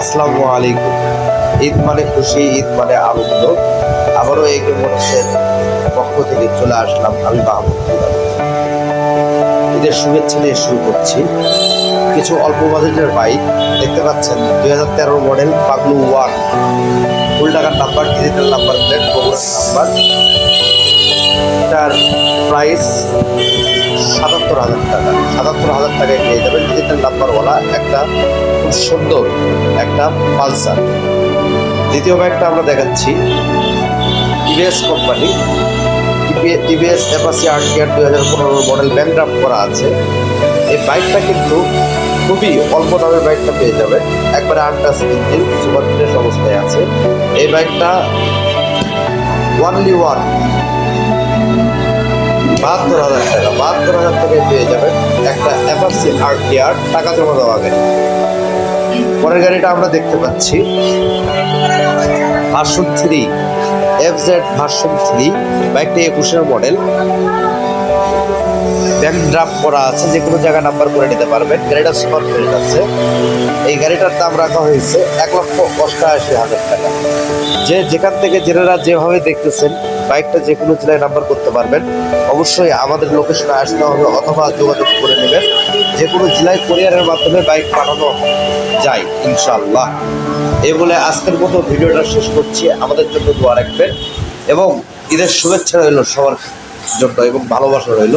আসসালামু আলাইকুম। ঈদ মানে খুশি, ঈদ মানে আনন্দ। আবারও এই মোটরসের পক্ষ থেকে চলে আসলাম আমি মাহমুদ ঈদের শুভেচ্ছা নিয়ে শুরু করছি। কিছু অল্প বাজেটের বাইক, দেখতে পাচ্ছেন দুই হাজার তেরো মডেল পাগলু ওয়ান। ফুল টাকার নাম্বার ডিজিটাল নাম্বার প্লেট বগুড়ার নাম্বার এটার প্রাইস সাতাত্তর হাজার টাকা। সাতাত্তর হাজার টাকায় পেয়ে যাবেন ডিজিটাল নাম্বারওয়ালা একটা খুব সুন্দর, একটা পালসার। দ্বিতীয় বাইকটা আমরা দেখাচ্ছি। টিভিএস কোম্পানি টিভিএস অ্যাপাসি আর্ট টিআর দুই হাজার পনেরো মডেল ব্যাংক্রাফ্ট করা আছে। এই বাইকটা কিন্তু খুবই অল্প দামের বাইকটা পেয়ে যাবে একবারে আটটাস ইঞ্জিন সুপার অবস্থায় আছে। এই বাইকটা ওয়ানলি ওয়ান বাহাত্তর হাজার টাকা, বাহাত্তর হাজার টাকায় পেয়ে যাবেন একটা অ্যাপাসি আর কেয়ার টাকা জমা দেওয়া গাড়ি পরের গাড়িটা আমরা দেখতে পাচ্ছি। Version three F Z version three বাইকটা একুশের মডেল। ব্যাংক ড্রাফট করা আছে, যে কোনো জায়গায় নাম্বার করে নিতে পারবেন। গাড়িটা সুপার ফ্রেশ আছে। এই গাড়িটার দাম রাখা হয়েছে এক লক্ষ অষ্টআশি হাজার টাকা। যে যেখান থেকে জেনারা যেভাবে দেখতেছেন, বাইকটা যে কোনো জেলায় নাম্বার করতে পারবেন। অবশ্যই আমাদের লোকেশনে আসতে হবে অথবা যোগাযোগ করে নেবেন। যে কোনো জেলায় কোরিয়ারের মাধ্যমে বাইক পাঠানো যায় ইনশাল্লাহ এই বলে আজকের মতো ভিডিওটা শেষ করছি। আমাদের জন্য দোয়া রাখবেন এবং ঈদের শুভেচ্ছা রইল সবার জন্য এবং ভালোবাসা রইল।